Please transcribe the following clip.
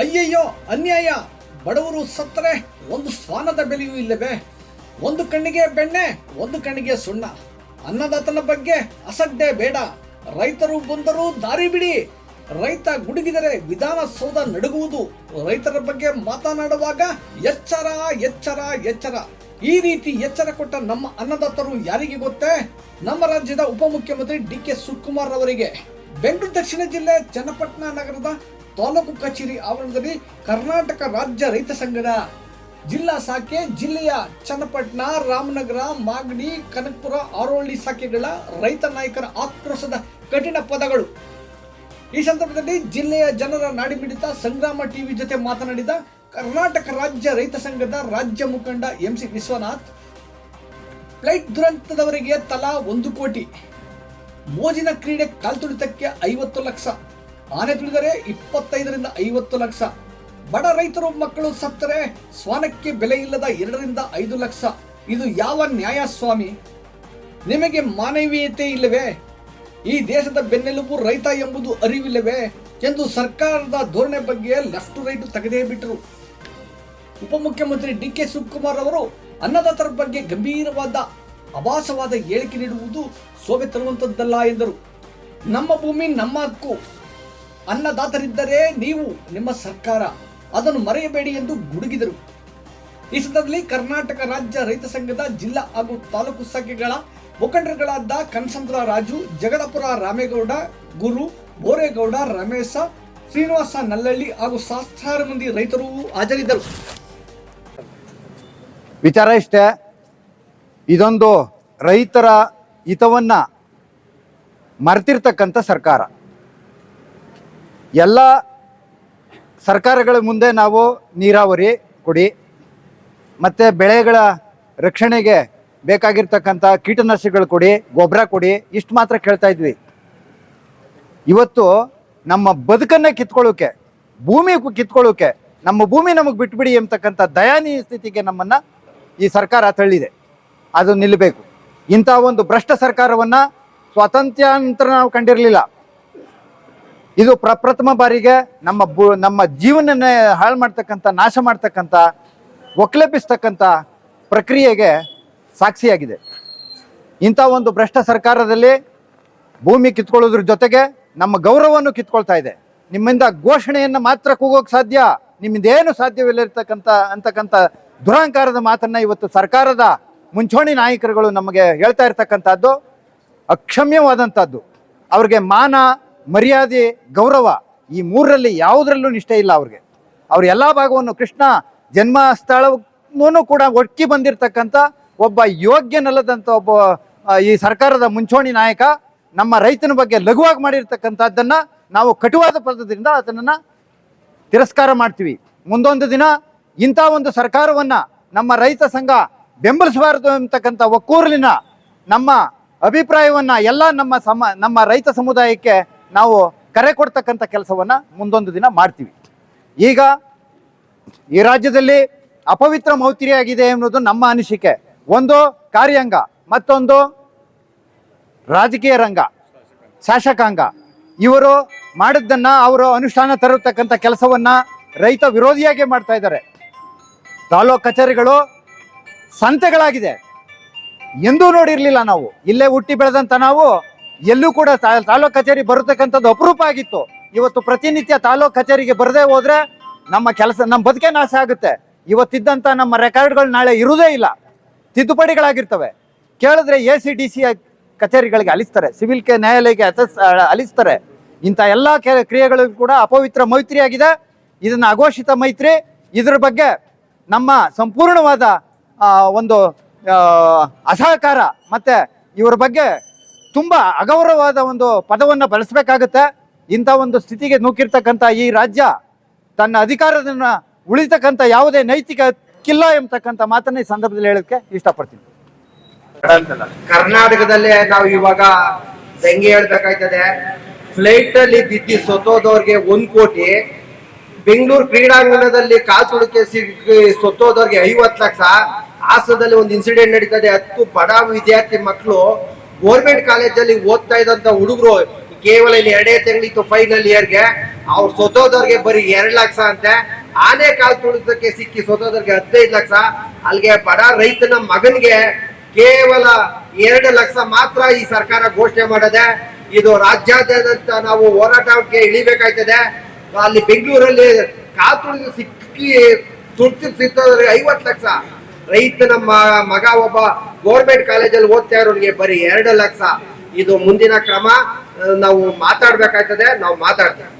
ಅಯ್ಯಯ್ಯೋ, ಅನ್ಯಾಯ. ಬಡವರು ಸತ್ತರೆ, ಒಂದು ಸ್ವಾನದ ಬೆಲೆಯೂ ಇಲ್ಲವೇ? ಒಂದು ಕಣ್ಣಿಗೆ ಬೆಣ್ಣೆ, ಒಂದು ಕಣ್ಣಿಗೆ ಸುಣ್ಣ. ಅನ್ನದಾತನ ಬಗ್ಗೆ ಅಸಡ್ಡೆ ಬೇಡ. ರೈತರು ಬಂದರೂ ದಾರಿ ಬಿಡಿ. ರೈತ ಗುಡುಗಿದರೆ ವಿಧಾನಸೌಧ ನಡುಗುವುದು. ರೈತರ ಬಗ್ಗೆ ಮಾತನಾಡುವಾಗ ಎಚ್ಚರ ಎಚ್ಚರ ಎಚ್ಚರ. ಈ ರೀತಿ ಎಚ್ಚರ ಕೊಟ್ಟ ನಮ್ಮ ಅನ್ನದಾತರು ಯಾರಿಗೆ ಗೊತ್ತೇ? ನಮ್ಮ ರಾಜ್ಯದ ಉಪಮುಖ್ಯಮಂತ್ರಿ ಡಿ ಕೆ ಸುಕುಮಾರ್ ಅವರಿಗೆ. ಬೆಂಗಳೂರು ದಕ್ಷಿಣ ಜಿಲ್ಲೆ ಚನ್ನಪಟ್ಟಣ ನಗರದ ತಾಲೂಕು ಕಚೇರಿ ಆವರಣದಲ್ಲಿ ಕರ್ನಾಟಕ ರಾಜ್ಯ ರೈತ ಸಂಘದ ಜಿಲ್ಲಾ ಶಾಖೆ, ಜಿಲ್ಲೆಯ ಚನ್ನಪಟ್ಟಣ, ರಾಮನಗರ, ಮಾಗಡಿ, ಕನಕಪುರ ಆರೋಳ್ಳಿ ಶಾಖೆಗಳ ರೈತ ನಾಯಕರ ಆಕ್ರೋಶದ ಕಠಿಣ ಪದಗಳು. ಈ ಸಂದರ್ಭದಲ್ಲಿ ಜಿಲ್ಲೆಯ ಜನರ ನಾಡಿಮಿಡಿತ ಸಂಗ್ರಾಮ ಟಿವಿ ಜೊತೆ ಮಾತನಾಡಿದ ಕರ್ನಾಟಕ ರಾಜ್ಯ ರೈತ ಸಂಘದ ರಾಜ್ಯ ಮುಖಂಡ ಎಂ ಸಿ ವಿಶ್ವನಾಥ್, ಫ್ಲೈಟ್ ದುರಂತದವರಿಗೆ ತಲಾ ಒಂದು ಕೋಟಿ. ಮೋಜಿನ ಕ್ರೀಡೆ ಕಾಲ್ತುಳಿತಕ್ಕೆ ಐವತ್ತು ಲಕ್ಷ. ಆನೆ ತಿಳಿದರೆ ಇಪ್ಪತ್ತೈದರಿಂದ ಐವತ್ತು ಲಕ್ಷ. ಬಡ ರೈತರು ಮಕ್ಕಳು ಸತ್ತರೆ ಸ್ವಾನಕ್ಕೆ ಬೆಲೆ ಇಲ್ಲದ ಎರಡರಿಂದ ಐದು ಲಕ್ಷ. ಇದು ಯಾವ ನ್ಯಾಯ ಸ್ವಾಮಿ ನಿಮಗೆ ಮಾನವೀಯತೆ ಇಲ್ಲವೇ? ಈ ದೇಶದ ಬೆನ್ನೆಲುಬು ರೈತ ಎಂಬುದು ಅರಿವಿಲ್ಲವೇ? ಎಂದು ಸರ್ಕಾರದ ಧೋರಣೆ ಬಗ್ಗೆ ಲೆಫ್ಟ್ ರೈಟ್ ತೆಗೆದೇ ಬಿಟ್ಟರು. ಉಪಮುಖ್ಯಮಂತ್ರಿ ಡಿ ಕೆ ಶಿವಕುಮಾರ್ ಅವರು ಅನ್ನದಾತರ ಬಗ್ಗೆ ಗಂಭೀರವಾದ, ಅಭಾಸವಾದ ಹೇಳಿಕೆ ನೀಡುವುದು ಶೋಭೆ ತರುವಂತದ್ದಲ್ಲ ಎಂದರು. ನಮ್ಮ ಭೂಮಿ, ನಮ್ಮ ಹಕ್ಕು. ಅನ್ನದಾತರಿದ್ದರೆ ನೀವು ನಿಮ್ಮ ಸರ್ಕಾರ. ಅದನ್ನು ಮರೆಯಬೇಡಿ ಎಂದು ಗುಡುಗಿದರು. ಈ ಸಂದರ್ಭದಲ್ಲಿ ಕರ್ನಾಟಕ ರಾಜ್ಯ ರೈತ ಸಂಘದ ಜಿಲ್ಲಾ ಹಾಗೂ ತಾಲೂಕು ಶಾಖೆಗಳ ಮುಖಂಡರುಗಳಾದ ಕನಸಂದ್ರ ರಾಜು, ಜಗದಪುರ ರಾಮೇಗೌಡ, ಗುರು ಬೋರೇಗೌಡ, ರಮೇಶ, ಶ್ರೀನಿವಾಸ ನಲ್ಲಳ್ಳಿ ಹಾಗೂ ಸಹಸ್ರಾರು ಮಂದಿ ರೈತರು ಹಾಜರಿದ್ದರು. ವಿಚಾರ ಇಷ್ಟೇ. ಇದೊಂದು ರೈತರ ಹಿತವನ್ನ ಮರೆತಿರ್ತಕ್ಕಂಥ ಸರ್ಕಾರ. ಎಲ್ಲ ಸರ್ಕಾರಗಳ ಮುಂದೆ ನಾವು ನೀರಾವರಿ ಕೊಡಿ, ಮತ್ತು ಬೆಳೆಗಳ ರಕ್ಷಣೆಗೆ ಬೇಕಾಗಿರ್ತಕ್ಕಂಥ ಕೀಟನಾಶಕಗಳು ಕೊಡಿ, ಗೊಬ್ಬರ ಕೊಡಿ, ಇಷ್ಟು ಮಾತ್ರ ಕೇಳ್ತಾ ಇದ್ವಿ. ಇವತ್ತು ನಮ್ಮ ಬದುಕನ್ನೇ ಕಿತ್ಕೊಳ್ಳೋಕೆ, ಭೂಮಿ ಕಿತ್ಕೊಳ್ಳೋಕೆ, ನಮ್ಮ ಭೂಮಿ ನಮಗೆ ಬಿಟ್ಬಿಡಿ ಎಂಬತಕ್ಕಂಥ ದಯಾನೀಯ ಸ್ಥಿತಿಗೆ ನಮ್ಮನ್ನು ಈ ಸರ್ಕಾರ ತಳ್ಳಿದೆ. ಅದು ನಿಲ್ಲಬೇಕು ಇಂಥ ಒಂದು ಭ್ರಷ್ಟ ಸರ್ಕಾರವನ್ನು ಸ್ವಾತಂತ್ರ್ಯ ನಂತರ ನಾವು ಕಂಡಿರಲಿಲ್ಲ. ಇದು ಪ್ರಪ್ರಥಮ ಬಾರಿಗೆ ನಮ್ಮ ನಮ್ಮ ಜೀವನನೇ ಹಾಳು ಮಾಡ್ತಕ್ಕಂಥ, ನಾಶ ಮಾಡ್ತಕ್ಕಂಥ ಒಕ್ಲೆಪಿಸ್ತಕ್ಕಂಥ ಪ್ರಕ್ರಿಯೆಗೆ ಸಾಕ್ಷಿಯಾಗಿದೆ. ಇಂಥ ಒಂದು ಭ್ರಷ್ಟ ಸರ್ಕಾರದಲ್ಲಿ ಭೂಮಿ ಕಿತ್ಕೊಳ್ಳೋದ್ರ ಜೊತೆಗೆ ನಮ್ಮ ಗೌರವವನ್ನು ಕಿತ್ಕೊಳ್ತಾ ಇದೆ. ನಿಮ್ಮಿಂದ ಘೋಷಣೆಯನ್ನು ಮಾತ್ರ ಕೂಗೋಕೆ ಸಾಧ್ಯ? ನಿಮ್ಮಿಂದ ಏನು ಸಾಧ್ಯವಿಲ್ಲ ಇರ್ತಕ್ಕಂಥ, ಅಂತಕ್ಕಂಥ ದುರಹಂಕಾರದ ಮಾತನ್ನು ಇವತ್ತು ಸರ್ಕಾರದ ಮುಂಚೂಣಿ ನಾಯಕರುಗಳು ನಮಗೆ ಹೇಳ್ತಾ ಇರ್ತಕ್ಕಂಥದ್ದು, ಅಕ್ಷಮ್ಯವಾದಂಥದ್ದು. ಅವ್ರಿಗೆ ಮಾನ ಮರ್ಯಾದೆ, ಗೌರವ ಈ ಮೂರರಲ್ಲಿ ಯಾವುದರಲ್ಲೂ ನಿಷ್ಠೆ ಇಲ್ಲ ಅವ್ರಿಗೆ. ಅವ್ರ ಎಲ್ಲ ಭಾಗವನ್ನು ಕೃಷ್ಣ ಜನ್ಮ ಕೂಡ ಒಟ್ಟಿ ಬಂದಿರತಕ್ಕಂಥ ಒಬ್ಬ ಯೋಗ್ಯನಲ್ಲದಂಥ ಒಬ್ಬ ಈ ಸರ್ಕಾರದ ಮುಂಚೂಣಿ ನಾಯಕ ನಮ್ಮ ರೈತನ ಬಗ್ಗೆ ಲಘುವಾಗಿ ಮಾಡಿರ್ತಕ್ಕಂಥದ್ದನ್ನು ನಾವು ಕಟುವಾದ ಪದದಿಂದ ಅದನ್ನು ತಿರಸ್ಕಾರ ಮಾಡ್ತೀವಿ. ಮುಂದೊಂದು ದಿನ ಇಂಥ ಒಂದು ಸರ್ಕಾರವನ್ನು ನಮ್ಮ ರೈತ ಸಂಘ ಬೆಂಬಲಿಸಬಾರದು ಅಂತಕ್ಕಂಥ ಒಕ್ಕೂರಲಿನ ನಮ್ಮ ಅಭಿಪ್ರಾಯವನ್ನು ಎಲ್ಲ ನಮ್ಮ ಸಮ, ನಮ್ಮ ರೈತ ಸಮುದಾಯಕ್ಕೆ ನಾವು ಕರೆ ಕೊಡ್ತಕ್ಕಂಥ ಕೆಲಸವನ್ನ ಮುಂದೊಂದು ದಿನ ಮಾಡ್ತೀವಿ. ಈಗ ಈ ರಾಜ್ಯದಲ್ಲಿ ಅಪವಿತ್ರ ಮೌತಿರಿಯಾಗಿದೆ ಎನ್ನುವುದು ನಮ್ಮ ಅನಿಸಿಕೆ. ಒಂದು ಕಾರ್ಯಾಂಗ, ಮತ್ತೊಂದು ರಾಜಕೀಯ ರಂಗ, ಶಾಸಕಾಂಗ. ಇವರು ಮಾಡಿದ್ದನ್ನು ಅವರು ಅನುಷ್ಠಾನ ತರತಕ್ಕಂಥ ಕೆಲಸವನ್ನ ರೈತ ವಿರೋಧಿಯಾಗಿ ಮಾಡ್ತಾ ಇದ್ದಾರೆ. ತಾಲೂಕ್ ಕಚೇರಿಗಳು ಸಂತೆಗಳಾಗಿದೆ. ಎಂದೂ ನೋಡಿರಲಿಲ್ಲ ನಾವು. ಇಲ್ಲೇ ಹುಟ್ಟಿ ಬೆಳೆದಂತ ನಾವು ಎಲ್ಲೂ ಕೂಡ ತಾಲೂಕ್ ಕಚೇರಿ ಬರತಕ್ಕಂಥದ್ದು ಅಪರೂಪ ಆಗಿತ್ತು. ಇವತ್ತು ಪ್ರತಿನಿತ್ಯ ತಾಲೂಕ್ ಕಚೇರಿಗೆ ಬರದೇ ಹೋದ್ರೆ ನಮ್ಮ ಕೆಲಸ, ನಮ್ಮ ಬದುಕೆ ನಾಶ ಆಗುತ್ತೆ. ಇವತ್ತಿದ್ದಂಥ ನಮ್ಮ ರೆಕಾರ್ಡ್ಗಳು ನಾಳೆ ಇರುವುದೇ ಇಲ್ಲ. ತಿದ್ದುಪಡಿಗಳಾಗಿರ್ತವೆ. ಕೇಳಿದ್ರೆ ಎ ಸಿ ಡಿ ಸಿ ಕಚೇರಿಗಳಿಗೆ ಅಲಿಸ್ತಾರೆ ಸಿವಿಲ್ ಕೆ ನ್ಯಾಯಾಲಯಕ್ಕೆ ಅತಸ್- ಅಲಿಸ್ತಾರೆ ಇಂಥ ಎಲ್ಲ ಕ್ರಿಯೆಗಳು ಕೂಡ ಅಪವಿತ್ರ ಮೈತ್ರಿಯಾಗಿದೆ. ಇದನ್ನ ಅಘೋಷಿತ ಮೈತ್ರಿ. ಇದ್ರ ಬಗ್ಗೆ ನಮ್ಮ ಸಂಪೂರ್ಣವಾದ ಒಂದು ಅಸಹಕಾರ ಮತ್ತೆ ಇವರ ಬಗ್ಗೆ ತುಂಬಾ ಅಗೌರವವಾದ ಒಂದು ಪದವನ್ನು ಬಳಸಬೇಕಾಗುತ್ತೆ. ಇಂಥ ಒಂದು ಸ್ಥಿತಿಗೆ ನೂಕಿರ್ತಕ್ಕಂಥ ಈ ರಾಜ್ಯ ತನ್ನ ಅಧಿಕಾರದನ್ನ ಉಳಿತಕ್ಕಂಥ ಯಾವುದೇ ನೈತಿಕ ಕಿಲ್ಲ ಎಂಬತಕ್ಕಂಥ ಮಾತನ್ನ ಈ ಸಂದರ್ಭದಲ್ಲಿ ಹೇಳೋಕ್ಕೆ ಇಷ್ಟಪಡ್ತೀನಿ. ಕರ್ನಾಟಕದಲ್ಲೇ ನಾವು ಇವಾಗ ಹೆಂಗೆ ಹೇಳ್ಬೇಕಾಯ್ತದೆ ಫ್ಲೈಟ್ ಅಲ್ಲಿ ಬಿದ್ದಿ ಸೊತ್ತೋದವ್ರಿಗೆ ಒಂದ್ ಕೋಟಿ, ಬೆಂಗಳೂರು ಕ್ರೀಡಾಂಗಣದಲ್ಲಿ ಕಾಲು ಸಿಕ್ಕಿ ಸೊತ್ತೋದವ್ರಿಗೆ ಐವತ್ತು ಲಕ್ಷ, ಹಾಸನದಲ್ಲಿ ಒಂದು ಇನ್ಸಿಡೆಂಟ್ ನಡೀತದೆ ಹತ್ತು ಬಡ ವಿದ್ಯಾರ್ಥಿ ಮಕ್ಕಳು ಗೋರ್ಮೆಂಟ್ ಕಾಲೇಜಲ್ಲಿ ಓದ್ತಾ ಇದ್ದಂತ ಹುಡುಗರು ಕೇವಲ ಇಲ್ಲಿ ಎರಡೇ ತಿಂಗಳಿತ್ತು ಫೈನಲ್ ಇಯರ್ಗೆ ಅವ್ರು ಸೊತೋದವ್ರಿಗೆ ಬರೀ ಎರಡು ಲಕ್ಷ ಅಂತೆ. ಆನೆ ಕಾಲ್ ತುಳಿದಕ್ಕೆ ಸಿಕ್ಕಿ ಸೊತೋದವ್ರಿಗೆ ಹದಿನೈದು ಲಕ್ಷ. ಅಲ್ಲಿಗೆ ಬಡ ರೈತನ ಮಗನಿಗೆ ಕೇವಲ ಎರಡು ಲಕ್ಷ ಮಾತ್ರ ಈ ಸರ್ಕಾರ ಘೋಷಣೆ ಮಾಡದೆ, ಇದು ರಾಜ್ಯಾದ್ಯಂತ ನಾವು ಹೋರಾಟಕ್ಕೆ ಇಳಿಬೇಕಾಯ್ತದೆ. ಅಲ್ಲಿ ಬೆಂಗಳೂರಲ್ಲಿ ಕಾಲ್ ತುಳಿದು ಸಿಕ್ಕಿ ತುರ್ತು ಸಿಕ್ತವ್ರಿಗೆ ಐವತ್ತು ಲಕ್ಷ. ರೈತನ ಮಗ ಒಬ್ಬ ಗೌರ್ಮೆಂಟ್ ಕಾಲೇಜಲ್ಲಿ ಓದ್ತಾ ಇರೋರಿಗೆ ಬರೀ ಎರಡು ಲಕ್ಷ. ಇದು ಮುಂದಿನ ಕ್ರಮ. ನಾವು ಮಾತಾಡ್ಬೇಕಾಗ್ತದೆ. ನಾವು ಮಾತಾಡ್ತೇವೆ.